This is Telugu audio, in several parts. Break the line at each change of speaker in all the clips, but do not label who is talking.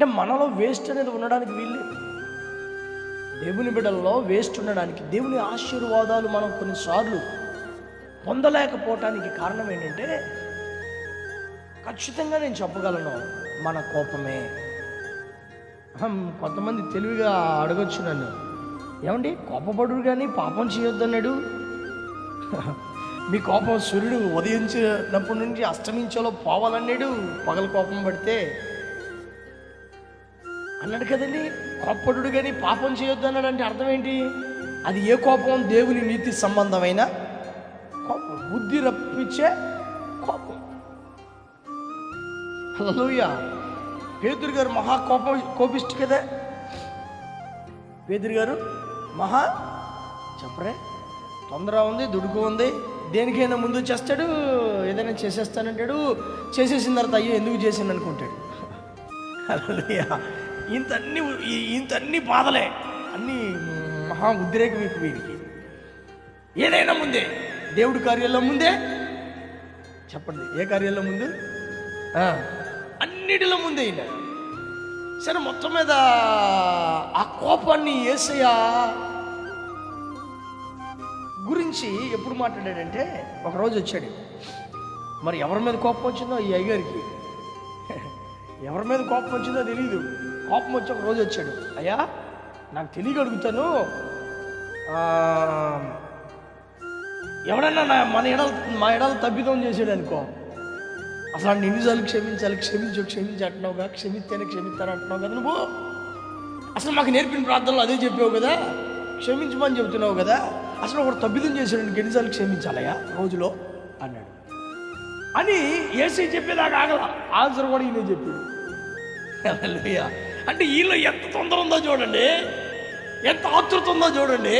అంటే మనలో వేస్ట్ అనేది ఉండడానికి వీల్లేదు. దేవుని బిడ్డల్లో వేస్ట్ ఉండడానికి దేవుని ఆశీర్వాదాలు మనం కొన్నిసార్లు పొందలేకపోవటానికి కారణం ఏంటంటే ఖచ్చితంగా నేను చెప్పగలను మన కోపమే. అహం, కొంతమంది తెలివిగా అడగొచ్చు నన్ను. ఏమండి? కోపపడు కానీ పాపం చేయొద్దన్నాడు. మీ కోపం సూర్యుడు ఉదయించినప్పటి నుంచి అస్తమించేలో పోవాలన్నాడు. పగల కోపం పడితే అన్నాడు కదండి. కోపపడు కానీ పాపం చేయొద్దు అన్నాడు అంటే అర్థం ఏంటి? అది ఏ కోపం? దేవుని నీతి సంబంధమైన? కోపం. బుద్ధి రప్పించే కోపం. హల్లెలూయా. పేదరు గారు మహా కోపం కోపిష్టి కదా. పేదరు గారు మహా చెప్పరే. తొందర ఉంది దుడుకు ఉంది. దేనికైనా ముందు చేస్తాడు ఏదైనా చేసేస్తానంటాడు. చేసేసిన తర్వాత అయ్యో ఎందుకు చేసాను అనుకుంటాడు. హల్లెలూయా. ఇంత అన్ని ఇంత అన్ని బాధలే. అన్ని మహా ఉద్రేకం మీకు వీరికి ఏదైనా ముందే దేవుడి కార్యాలయం ముందే చెప్పండి ఏ కార్యాలయం ముందు? అన్నిటిలో ముందే అయినా సరే మొత్తం మీద ఆ కోపాన్ని ఏసయ్య గురించి ఎప్పుడు మాట్లాడాడంటే ఒకరోజు వచ్చాడు. మరి ఎవరి మీద కోపం వచ్చిందో ఈ అయ్యగారికి? ఎవరి మీద కోపం వచ్చిందో తెలియదు కోపం వచ్చి ఒక రోజు వచ్చాడు. అయ్యా నాకు తెలియగలుగుతాను. ఎవడన్నా నా మన ఎడలు మా ఎడలు తప్పిదం చేసాడు అనుకో. అసలు ఎన్నిసార్లు క్షమించాలి క్షమించు క్షమించి అంటున్నావుగా. క్షమిస్తేనే క్షమిస్తాను అంటున్నావు కదా నువ్వు అసలు మాకు నేర్పిన ప్రార్థనలో అదే చెప్పావు కదా. క్షమించమని చెబుతున్నావు కదా. అసలు ఒకడు తప్పిదం చేశాడు నీకు ఎన్నిసార్లు క్షమించాలయ్యా? రోజులో అన్నాడు. అని ఏసీ చెప్పేదాకా ఆగల. ఆన్సర్ కూడా ఈయన చెప్పాడు. అయ్యా అంటే వీళ్ళు ఎంత తొందర ఉందో చూడండి. ఎంత ఆతృత ఉందో చూడండి.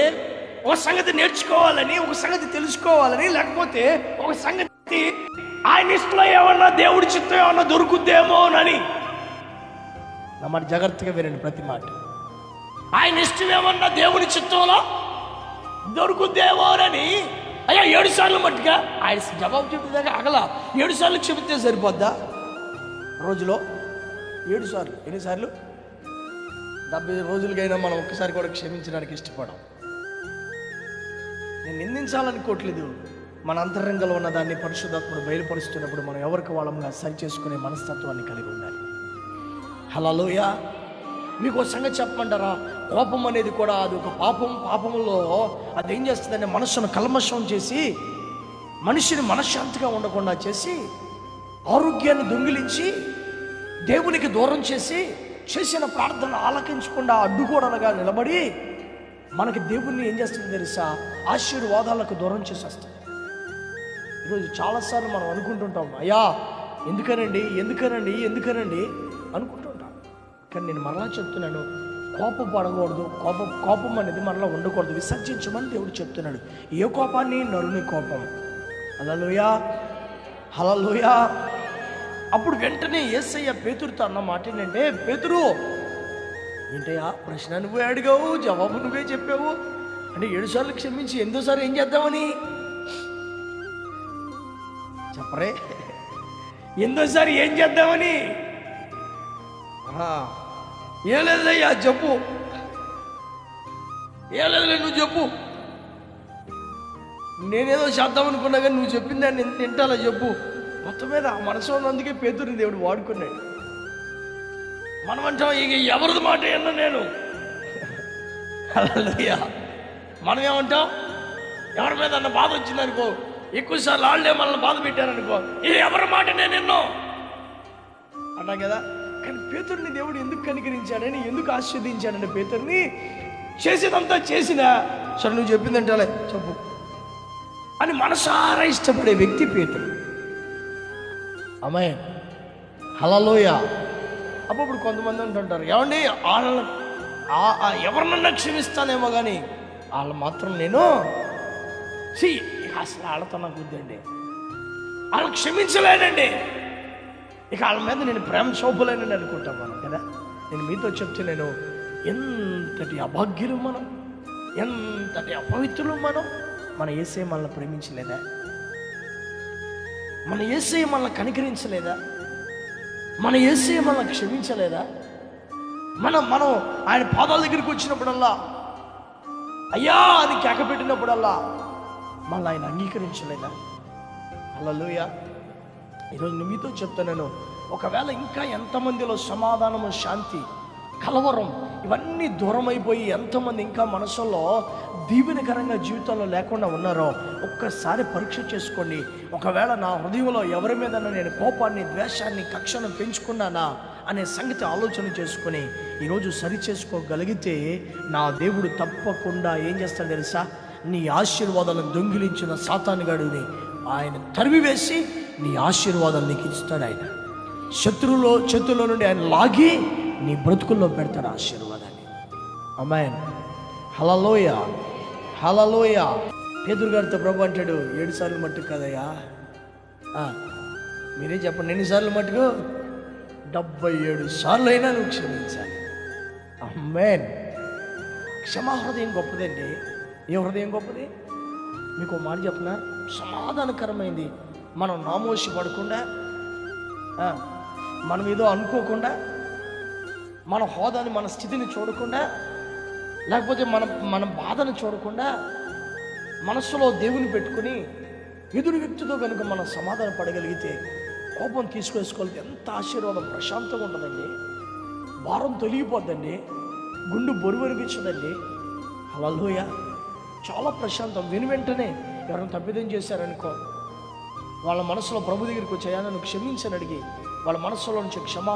ఒక సంగతి నేర్చుకోవాలని ఒక సంగతి తెలుసుకోవాలని లేకపోతే ఒక సంగతి ఆయన ఇష్టంలో ఏమన్నా దేవుడి చిత్తం ఏమన్నా దొరుకుద్దేమోనని నా మాట జాగ్రత్తగా వినండి ప్రతి మాట. ఆయన ఇష్టం ఏమన్నా దేవుడి చిత్తంలో దొరుకుద్దేమోనని అయ్యా ఏడు సార్లు మట్టుగా ఆయన జవాబు చెప్పేదాకా అగల ఏడు సార్లు చెబితే సరిపోద్దా? రోజులో ఏడు సార్లు ఎన్నిసార్లు డెబ్బై రోజులకైనా మనం ఒక్కసారి కూడా క్షమించడానికి ఇష్టపడం. నేను నిందించాలనుకోవట్లేదు మన అంతరంగంలో ఉన్న దాన్ని పరిశుద్ధాత్ముడు బయలుపరుస్తున్నప్పుడు మనం ఎవరికి వాళ్ళంగా సరి చేసుకునే మనస్తత్వాన్ని కలిగి ఉండాలి. హలోయ మీకు సంగతి చెప్పమంటారా? కోపం అనేది కూడా అది ఒక పాపం పాపంలో అది ఏం చేస్తుందంటే మనస్సును కల్మషం చేసి మనిషిని మనశ్శాంతిగా ఉండకుండా చేసి ఆరోగ్యాన్ని దొంగిలించి దేవునికి దూరం చేసి చేసిన ప్రార్థన ఆలకించకుండా అడ్డుగోడలుగా నిలబడి మనకి దేవుణ్ణి ఏం చేస్తుంది తెలుసా? ఆశీర్వాదాలకు దూరం చేసేస్తుంది. ఈరోజు చాలాసార్లు మనం అనుకుంటుంటాం అయ్యా ఎందుకనండి? ఎందుకనండి? ఎందుకనండి? అనుకుంటుంటాం. కానీ నేను మరలా చెప్తున్నాను కోపం పడకూడదు. కోపం కోపం అనేది మనలో ఉండకూడదు. విసర్జించమని దేవుడు చెప్తున్నాడు. ఏ కోపాన్ని? నరుని కోపం. హలలోయా హలలోయా అప్పుడు వెంటనే ఏసయ్య పేతురుతో అన్న మాట ఏంటంటే పేతురు ఏంటయ్యా ప్రశ్న నువ్వే అడిగావు జవాబు నువ్వే చెప్పావు. అంటే ఏడుసార్లు క్షమించి ఎనిమిదోసారి ఏం చేద్దామని? చెప్పరే. ఎనిమిదోసారి ఏం చేద్దామని? ఏం లేదయ్యా చెప్పు. ఏం లేదులే నువ్వు చెప్పు. నేనేదో చేద్దాం అనుకున్నా కానీ నువ్వు చెప్పిందా దాన్ని ఎంత తింటాలో చెప్పు. మొత్తం మీద ఆ మనసు ఉన్నందుకే పేతుని దేవుడు వాడుకున్నాడు. మనం అంటాం ఇక ఎవరిది మాట ఎన్న నేను? హల్లెలూయా. మనం ఏమంటాం ఎవరి మీద అన్న బాధ వచ్చిందనుకో ఎక్కువసార్లు వాళ్ళే మనల్ని బాధ పెట్టారనుకో ఇది ఎవరి మాట నేను ఎన్నో అన్నా కదా. కానీ పేతుడిని దేవుడు ఎందుకు కనికరించాడని ఎందుకు ఆస్వాదించాడని పేతుడిని చేసేదంతా చేసినా సరే నువ్వు చెప్పిందంటే చెప్పు. అని మనసారా ఇష్టపడే వ్యక్తి పేతుడు అమ్మాయి హలలోయ అప్పుడు కొంతమంది అంటుంటారు ఏమండి వాళ్ళ ఆ ఎవరినన్నా క్షమిస్తానేమో కానీ వాళ్ళు మాత్రం నేను సి అసలు వాళ్ళతో నాకు వద్దండి వాళ్ళని క్షమించలేనండి. ఇక వాళ్ళ మీద నేను ప్రేమ శోభలేనని అనుకుంటాం మనం కదా? నేను మీతో చెప్తే నేను ఎంతటి అభాగ్యులు మనం ఎంతటి అపవిత్రులు మనం మన ఏసే మనల్ని ప్రేమించలేదా? మన ఏసే మనల్ని కనికరించలేదా? మన ఏసే మనల్ని క్షమించలేదా? మనం మనం ఆయన పాదాల దగ్గరికి వచ్చినప్పుడల్లా అయ్యా అని కేకపెట్టినప్పుడల్లా మళ్ళీ ఆయన అంగీకరించలేదా? అల్లలోయ ఈరోజు నేను మీతో నేను ఒకవేళ ఇంకా ఎంతమందిలో సమాధానము శాంతి కలవరం ఇవన్నీ దూరం అయిపోయి ఎంతమంది ఇంకా మనసులో దీవెనకరంగా జీవితంలో లేకుండా ఉన్నారో ఒక్కసారి పరీక్ష చేసుకోండి. ఒకవేళ నా హృదయంలో ఎవరి మీద నేను కోపాన్ని ద్వేషాన్ని కక్షను పెంచుకున్నానా అనే సంగతి ఆలోచన చేసుకొని ఈరోజు సరి చేసుకోగలిగితే నా దేవుడు తప్పకుండా ఏం చేస్తాడు తెలుసా? నీ ఆశీర్వాదాలను దొంగిలించిన సాతానుగాడిని ఆయన తరిమివేసి నీ ఆశీర్వాదాలు నీకు ఇస్తాడు ఆయన. శత్రువులో చేతుల్లో నుండి ఆయన లాగి నీ బ్రతుకుల్లో పెడతాడు ఆశీర్వాదాన్ని. అమ్మాయన్ హలలోయ హలలోయ పేదరు గారితో ప్రభు అంటాడు ఏడు సార్లు మట్టుకు కదయ్యా. మీరే చెప్పండి ఎన్నిసార్లు మట్టుకు? డెబ్బై ఏడు సార్లు అయినా నువ్వు క్షమించాలి. అమ్మేన్ క్షమా హృదయం గొప్పదండి. ఏ హృదయం గొప్పది? మీకు మాట చెప్పనా సమాధానకరమైంది. మనం నామోషి పడకుండా మనం ఏదో అనుకోకుండా మన హోదాని మన స్థితిని చూడకుండా లేకపోతే మన మన బాధను చూడకుండా మనస్సులో దేవుని పెట్టుకుని ఎదురు వ్యక్తితో కనుక మనం సమాధానం పడగలిగితే కోపం తీసుకువేసుకోగలిగితే ఎంత ఆశీర్వాదం ప్రశాంతంగా ఉంటుందండి. భారం తొలగిపోద్దండి. గుండు బొరువెరిగించదండి అలలోయ చాలా ప్రశాంతం. విని వెంటనే ఎవరైనా తప్పిదం చేశారనుకో వాళ్ళ మనసులో ప్రభు దగ్గరికి వచ్చాయా నన్ను క్షమించని అడిగి వాళ్ళ మనసులో నుంచి క్షమా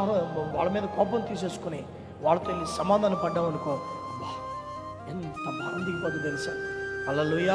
వాళ్ళ మీద కోపం తీసేసుకుని వాళ్ళతో వెళ్ళి సమాధానం పడ్డామనుకో అబ్బా ఎంత భారం దిగిపోతుంది తెలుసా? అలలుయ